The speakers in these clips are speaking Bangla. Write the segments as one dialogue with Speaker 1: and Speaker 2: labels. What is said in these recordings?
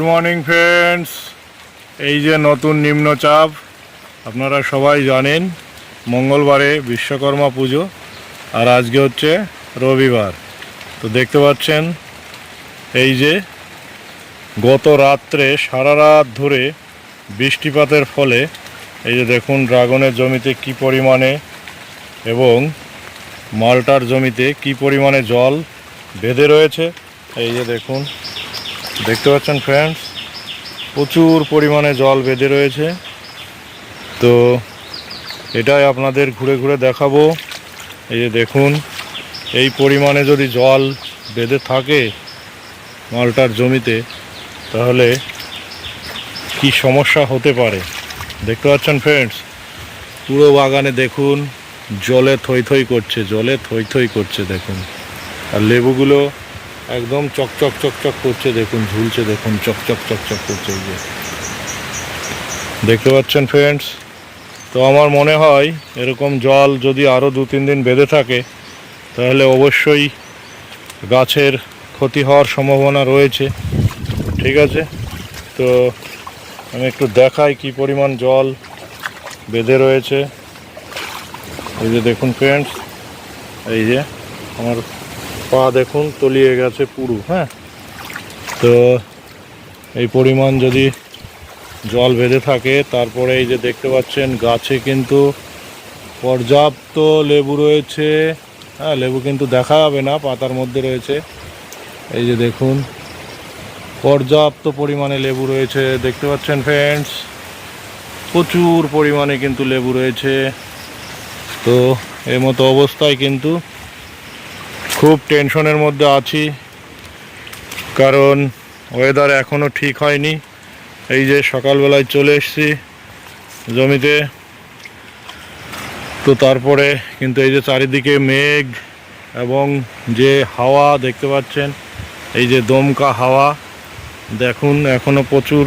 Speaker 1: গুড মর্নিং ফ্রেন্ডস এই যে নতুন নিম্নচাপ, আপনারা সবাই জানেন, মঙ্গলবারে বিশ্বকর্মা পুজো আর আজকে হচ্ছে রবিবার। তো দেখতে পাচ্ছেন, এই যে গত রাত্রে সারা রাত ধরে বৃষ্টিপাতের ফলে, এই যে দেখুন ড্রাগনের জমিতে কি পরিমাণে এবং মালটার জমিতে কি পরিমাণে জল বেঁধে রয়েছে, এই যে দেখুন দেখতে পাচ্ছেন ফ্রেন্ডস প্রচুর পরিমাণে জল বেঁধে রয়েছে। তো এটাই আপনাদের ঘুরে ঘুরে দেখাবো। এই যে দেখুন, এই পরিমাণে যদি জল বেঁধে থাকে মালটার জমিতে, তাহলে কি সমস্যা হতে পারে? দেখতে পাচ্ছেন ফ্রেন্ডস পুরো বাগানে দেখুন, জলে থই থই করছে, জলে থই থই করছে, দেখুন। আর লেবুগুলো একদম চকচক চকচক করছে, দেখুন, ঝুলছে, দেখুন চকচক চকচক করছে এই যে। দেখতে পাচ্ছেন ফ্রেন্ডস তো আমার মনে হয় এরকম জল যদি আরও দু, তিন দিন বেঁধে থাকে, তাহলে অবশ্যই গাছের ক্ষতি হওয়ার সম্ভাবনা রয়েছে। ঠিক আছে? তো আমি একটু দেখাই কি পরিমাণ জল বেঁধে রয়েছে। এই যে দেখুন ফ্রেন্ডস এই যে আমার পা দেখুন তলিয়ে গেছে পুরো। হ্যাঁ। তো এই পরিমাণ যদি জল বেঁধে থাকে তারপরে এই যে দেখতে পাচ্ছেন গাছে কিন্তু পর্যাপ্ত লেবু রয়েছে। হ্যাঁ লেবু কিন্তু দেখা যাবে না পাতার মধ্যে রয়েছে। এই যে দেখুন পর্যাপ্ত পরিমাণে লেবু রয়েছে। দেখতে পাচ্ছেন ফ্রেন্ডস প্রচুর পরিমাণে কিন্তু লেবু রয়েছে। তো এর মতো অবস্থায় কিন্তু খুব টেনশনের মধ্যে আছি, কারণ ওয়েদার এখনও ঠিক হয়নি। এই যে সকালবেলায় চলে এসেছি জমিতে, তো তারপরে কিন্তু এই যে চারিদিকে মেঘ এবং যে হাওয়া দেখতে পাচ্ছেন, এই যে দমকা হাওয়া, দেখুন এখনও প্রচুর,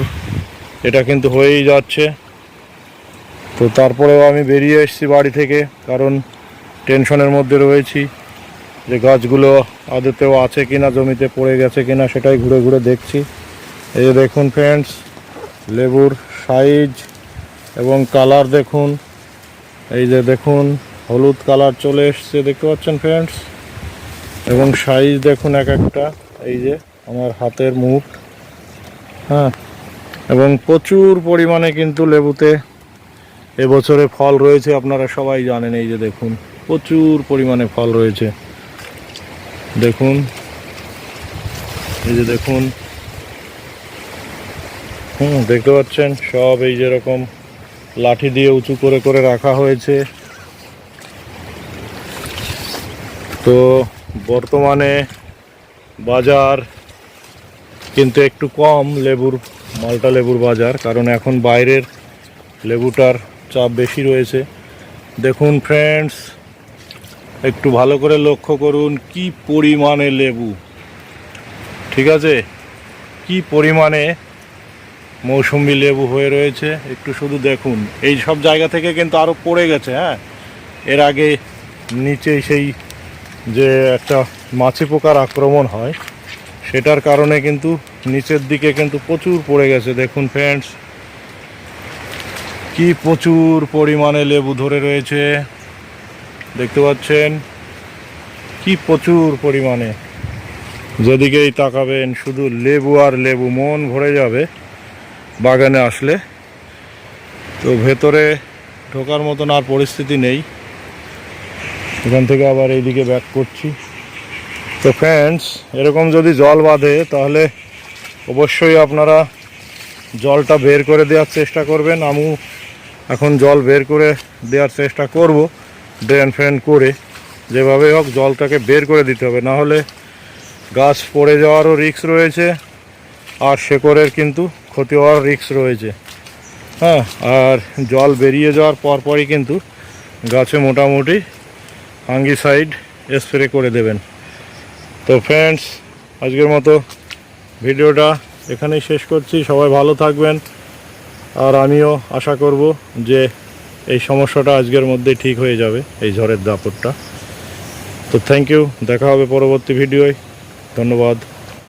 Speaker 1: এটা কিন্তু হয়েই যাচ্ছে। তো তারপরেও আমি বেরিয়ে এসেছি বাড়ি থেকে, কারণ টেনশনের মধ্যে রয়েছি। যে গাছগুলো আদতেও আছে কিনা, জমিতে পড়ে গেছে কিনা সেটাই ঘুরে ঘুরে দেখছি। এই যে দেখুন ফ্রেন্ডস লেবুর সাইজ এবং কালার দেখুন। এই যে দেখুন, হলুদ কালার চলে এসছে, দেখতে পাচ্ছেন ফ্রেন্ডস এবং সাইজ দেখুন এক একটা, এই যে আমার হাতের মুখ। হ্যাঁ এবং প্রচুর পরিমাণে কিন্তু লেবুতে এবছরে ফল রয়েছে, আপনারা সবাই জানেন, এই যে দেখুন, প্রচুর পরিমাণে ফল রয়েছে। দেখুন। এই যে দেখুন। হুম, দেখতে পাচ্ছেন? সব এই যেরকম লাঠি দিয়ে উঁচু করে করে রাখা হয়েছে। তো বর্তমানে বাজার কিন্তু একটু কম লেবুর, মালটা লেবুর বাজার, কারণ এখন বাইরের লেবুটার চাপ বেশি রয়েছে। দেখুন ফ্রেন্ডস একটু ভালো করে লক্ষ্য করুন, কি পরিমাণে লেবু? ঠিক আছে? কি পরিমাণে মৌসুম্বি লেবু হয়ে রয়েছে? একটু শুধু দেখুন। এই সব জায়গা থেকে কিন্তু আরও পড়ে গেছে হ্যাঁ? এর আগে নিচে সেই যে একটা মাছি পোকার আক্রমণ হয়, সেটার কারণে কিন্তু নিচের দিকে কিন্তু প্রচুর পড়ে গেছে। দেখুন ফ্রেন্ডস কি প্রচুর পরিমাণে লেবু ধরে রয়েছে। দেখতে পাচ্ছেন কি প্রচুর পরিমাণে। যেদিকেই তাকাবেন, শুধু লেবু আর লেবু মন ভরে যাবে বাগানে আসলে। তো ভেতরে ঢোকার মতন আর পরিস্থিতি নেই। এখান থেকে আবার এইদিকে ব্যাক করছি। তো ফ্রেন্ডস এরকম যদি জল বাঁধে, তাহলে অবশ্যই আপনারা জলটা বের করে দেওয়ার চেষ্টা করবেন। আমু এখন জল বের করে দেওয়ার চেষ্টা করব। ড্রেন ফ্রেন করে যেভাবে হোক জলটাকে বের করে দিতে হবে। না হলে গাছ পড়ে যাওয়ারও রিস্ক রয়েছে আর শেকড়ের কিন্তু ক্ষতি হওয়ার রিক্স রয়েছে। হ্যাঁ আর জল বেরিয়ে যাওয়ার পরপরই কিন্তু গাছে মোটামুটি ফাঙ্গিসাইড স্প্রে করে দেবেন। তো ফ্রেন্ডস, আজকের মতো ভিডিওটা এখানেই শেষ করছি। সবাই ভালো থাকবেন। আর আমিও আশা করব যে এই সমস্যাটা আজকের মধ্যে ঠিক হয়ে যাবে, এই ঝড়ের দাপটটা। তো থ্যাংক ইউ দেখা হবে পরবর্তী ভিডিওয়। ধন্যবাদ।